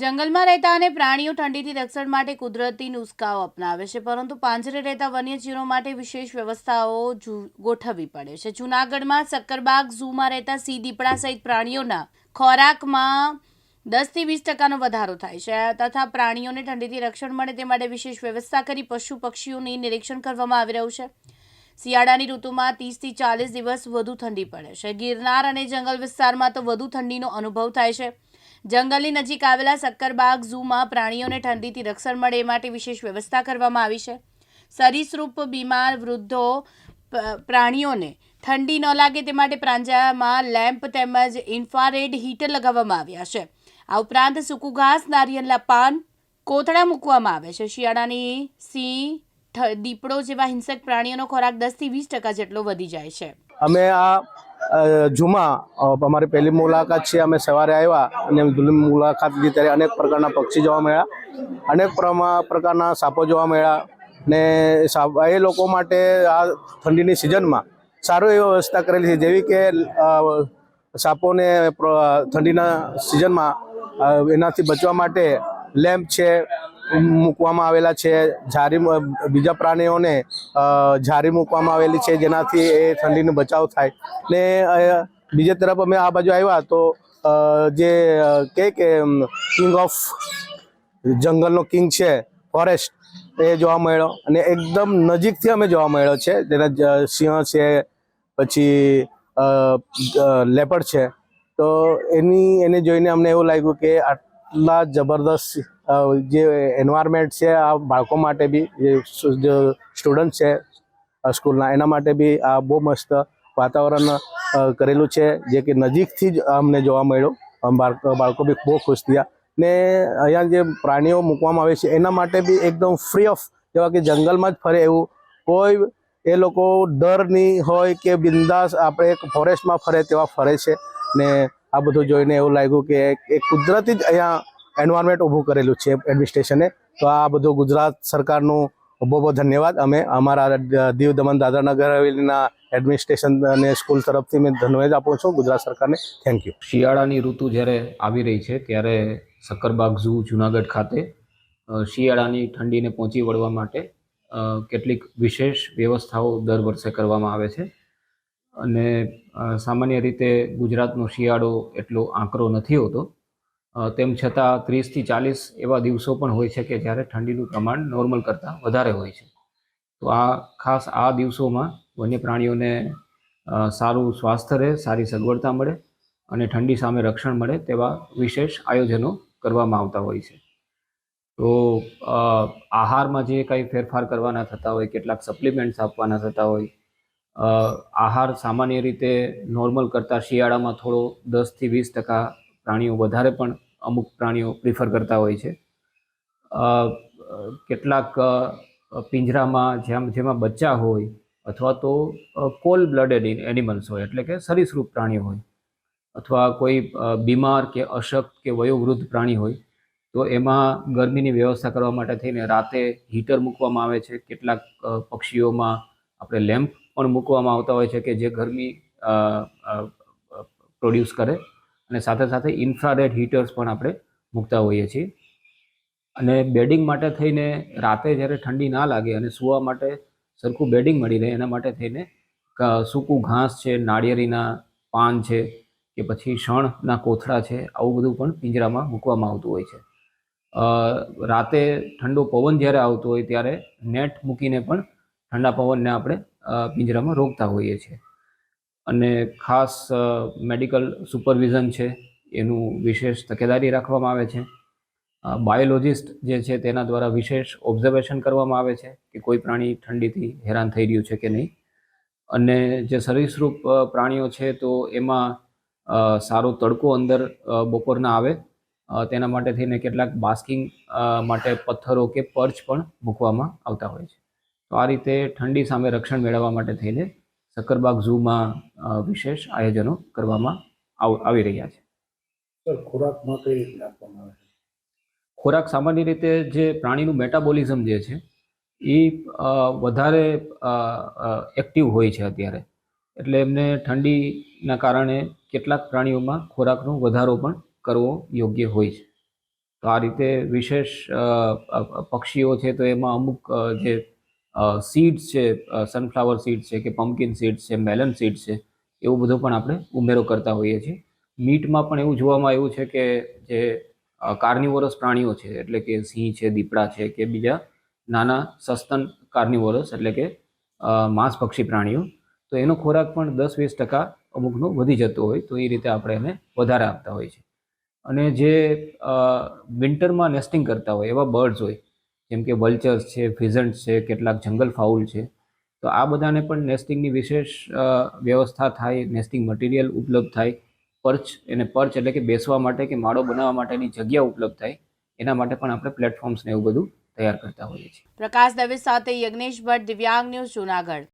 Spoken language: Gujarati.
જંગલમાં રહેતા અને પ્રાણીઓ ઠંડીથી રક્ષણ માટે કુદરતી નુસ્ખાઓ અપનાવે છે, પરંતુ પાંજરે રહેતા વન્યજીવો માટે વિશેષ વ્યવસ્થાઓ ગોઠવવી પડે છે. જૂનાગઢમાં સક્કરબાગ ઝૂમાં રહેતા સી દીપડા સહિત પ્રાણીઓના ખોરાકમાં દસથી વીસ ટકાનો વધારો થાય છે. તથા પ્રાણીઓને ઠંડીથી રક્ષણ મળે તે માટે વિશેષ વ્યવસ્થા કરી પશુ પક્ષીઓની નિરીક્ષણ કરવામાં આવી રહ્યું છે. શિયાળાની ઋતુમાં ત્રીસથી ચાલીસ દિવસ વધુ ઠંડી પડે છે. ગિરનાર અને જંગલ વિસ્તારમાં તો વધુ ઠંડીનો અનુભવ થાય છે. જંગલની નજીક આવેલા સક્કરબાગ ઝૂમાં પ્રાણીઓને ઠંડીથી રક્ષણ મળે એ માટે વિશેષ વ્યવસ્થા કરવામાં આવી છે. સરીસૃપ, બીમાર વૃદ્ધો પ્રાણીઓને ઠંડી ન લાગે તે માટે પ્રાંજામાં લેમ્પ તેમજ ઇન્ફ્રારેડ હીટર લગાવવામાં આવ્યા છે. આ ઉપરાંત સૂકું ઘાસ નારિયેળના પાન કોથળા મૂકવામાં આવે છે. શિયાળાની સિંહ દીપડો જેવા હિંસક પ્રાણીઓનો ખોરાક દસથી વીસ ટકા જેટલો વધી જાય છે. અમે આ ઝૂમાં અમારી પહેલી મુલાકાત છે, અમે સવારે આવ્યા અને મુલાકાત લીધી ત્યારે અનેક પ્રકારના પક્ષી જોવા મળ્યા, અનેક પ્રકારના સાપો જોવા મળ્યા ને એ લોકો માટે આ ઠંડીની સિઝનમાં સારું એવી વ્યવસ્થા કરેલી છે, જેવી કે સાપોને ઠંડીના સિઝનમાં એનાથી બચવા માટે લેમ્પ છે મૂકવામાં આવેલા છે. ઝારી બીજા પ્રાણીઓને ઝારી મૂકવામાં આવેલી છે જેનાથી એ ઠંડીનો બચાવ થાય. ને બીજી તરફ અમે આ બાજુ આવ્યા તો જે કે કિંગ ઓફ જંગલનો કિંગ છે ફોરેસ્ટ એ જોવા મળ્યો. અને એકદમ નજીકથી અમે જોવા મળ્યો છે. જેના સિંહ છે, પછી લેપડ છે. તો એની, એને જોઈને અમને એવું લાગ્યું કે આટલા જબરદસ્ત જે એન્વાયરમેન્ટ છે આ બાળકો માટે બી, જે સ્ટુડન્ટ છે સ્કૂલના, એના માટે બી આ બહુ મસ્ત વાતાવરણ કરેલું છે, જે કે નજીકથી જ અમને જોવા મળ્યું. બાળકો બી બહુ ખુશ થયા. ને અહીંયા જે પ્રાણીઓ મૂકવામાં આવે છે, એના માટે બી એકદમ ફ્રી ઓફ જેવા કે જંગલમાં જ ફરે એવું. કોઈ એ લોકો ડર નહીં હોય કે બિંદાસ આપણે એક ફોરેસ્ટમાં ફરે તેવા ફરે છે. ને આ બધું જોઈને એવું લાગ્યું કે એક કુદરતી જ અહીંયા એન્વાયરમેન્ટ ઊભું કરેલું છે એડમિનિસ્ટ્રેશને તો આ બધું ગુજરાત સરકારનું બહુ બહુ ધન્યવાદ. અમે અમારા દીવ દમણ દાદરાનગર હવેલીના એડમિનિસ્ટ્રેશન અને સ્કૂલ તરફથી મેં ધન્યવાદ આપું છું ગુજરાત સરકારને. થેન્ક યુ શિયાળાની ઋતુ જ્યારે આવી રહી છે ત્યારે સક્કરબાગ ઝૂ, જુનાગઢ ખાતે શિયાળાની ઠંડીને પહોંચી વળવા માટે કેટલીક વિશેષ વ્યવસ્થાઓ દર વર્ષે કરવામાં આવે છે. અને સામાન્ય રીતે ગુજરાતનો શિયાળો એટલો આંકરો નથી હોતો. તેમ છતાં ત્રીસથી ચાલીસ એવા દિવસો પણ હોય છે કે જ્યારે ઠંડીનું પ્રમાણ નોર્મલ કરતાં વધારે હોય છે. તો આ ખાસ આ દિવસોમાં વન્ય પ્રાણીઓને સારું સ્વાસ્થ્ય રહે, સારી સગવડતા મળે અને ઠંડી સામે રક્ષણ મળે તેવા વિશેષ આયોજનો કરવામાં આવતા હોય છે. તો આહારમાં જે કંઈ ફેરફાર કરવાના થતા હોય, કેટલાક સપ્લિમેન્ટ્સ આપવાના થતા હોય આહાર સામાન્ય રીતે નોર્મલ કરતાં શિયાળામાં થોડો દસથી વીસ ટકા પ્રાણીઓ વધારે પણ અમુક પ્રાણીઓ પ્રિફર કરતા હોય છે. કેટલાક પિંજરામાં જેમ, જેમાં બચ્ચા હોય અથવા તો કોલ બ્લડેડ એનિમલ્સ હોય એટલે કે સરીસૃપ પ્રાણીઓ હોય અથવા કોઈ બીમાર કે અશક્ત કે વયોવૃદ્ધ પ્રાણી હોય તો એમાં ગરમીની વ્યવસ્થા કરવા માટે થઈને રાતે હીટર મૂકવામાં આવે છે. કેટલાક પક્ષીઓમાં આપણે લેમ્પ પણ મૂકવામાં આવતા હોય છે કે જે ગરમી પ્રોડ્યુસ કરે. અને સાથે સાથે ઇન્ફ્રારેડ હીટર્સ પણ આપણે મૂકતા હોઈએ છીએ. અને બેડિંગ માટે થઈને રાતે જ્યારે ઠંડી ના લાગે અને સૂવા માટે સરખું બેડિંગ મળી રહે, એના માટે થઈને સૂકું ઘાસ છે, નાળિયેરીના પાન છે કે પછી શણના કોથળા છે, આવું બધું પણ પિંજરામાં મૂકવામાં આવતું હોય છે. રાતે ઠંડો પવન જ્યારે આવતો હોય ત્યારે નેટ મૂકીને પણ ઠંડા પવનને આપણે પિંજરામાં રોકતા હોઈએ છીએ. અને ખાસ મેડિકલ સુપરવિઝન છે, એનું વિશેષ તકેદારી રાખવામાં આવે છે. બાયોલોજિસ્ટ જે છે તેના દ્વારા વિશેષ ઓબ્ઝર્વેશન કરવામાં આવે છે કે કોઈ પ્રાણી ઠંડીથી હેરાન થઈ રહ્યું છે કે નહીં. અને જે સરીસૃપ પ્રાણીઓ છે તો એમાં સારો તડકો અંદર બપોરના આવે. તેના માટે થઈને કેટલાક બાસ્કિંગ માટે પથ્થરો કે પર્ચ પણ મૂકવામાં આવતા હોય છે. તો આ રીતે ઠંડી સામે રક્ષણ મેળવવા માટે થઈને સક્કરબાગ ઝૂમાં વિશેષ આયોજનો કરવામાં આવ- રહ્યા છે. સર ખોરાકમાં કઈ રીતે આપવામાં આવે છે? ખોરાક સામાન્ય રીતે જે પ્રાણીનું મેટાબોલિઝમ જે છે એ વધારે એક્ટિવ હોય છે અત્યારે. એટલે એમને ઠંડીના કારણે કેટલાક પ્રાણીઓમાં ખોરાકનો વધારો પણ કરવો યોગ્ય હોય છે. તો આ રીતે વિશેષ પક્ષીઓ છે તો એમાં અમુક જે સીડ્સ છે સનફ્લાવર સીડ્સ છે કે પમ્પકિન સીડ્સ છે મેલન સીડ્સ છે, એવું બધું પણ આપણે ઉમેરો કરતા હોઈએ છીએ. મીટમાં પણ એવું જોવામાં આવ્યું છે કે જે કાર્નિવોરસ પ્રાણીઓ છે, એટલે કે સિંહ છે, દીપડા છે કે બીજા નાના સસ્તન કાર્નિવોરસ એટલે કે માંસભક્ષી પ્રાણીઓ, તો એનો ખોરાક પણ દસ વીસ ટકા અમુકનો વધી જતો હોય, તો એ રીતે આપણે એને વધારે આપતા હોઈએ છીએ. અને જે વિન્ટરમાં નેસ્ટિંગ કરતા હોય એવા બર્ડ્સ હોય જેમ કે વલ્ચર્સ છે ફિઝન્ટ્સ છે, કેટલાક જંગલ ફાઉલ છે. તો આ બધાને પણ નેસ્ટિંગની વિશેષ વ્યવસ્થા થાય નેસ્ટિંગ મટીરિયલ ઉપલબ્ધ થાય. પર્ચ એને પર્ચ એટલે કે બેસવા માટે કે માળો બનાવવા માટેની જગ્યા ઉપલબ્ધ થાય. એના માટે પણ આપણે પ્લેટફોર્મ્સ ને એવું બધું તૈયાર કરતા હોઈએ છીએ. પ્રકાશ દવે સાથે યજ્ઞેશ ભટ્ટ દિવ્યાંગ ન્યૂઝ જુનાગઢ.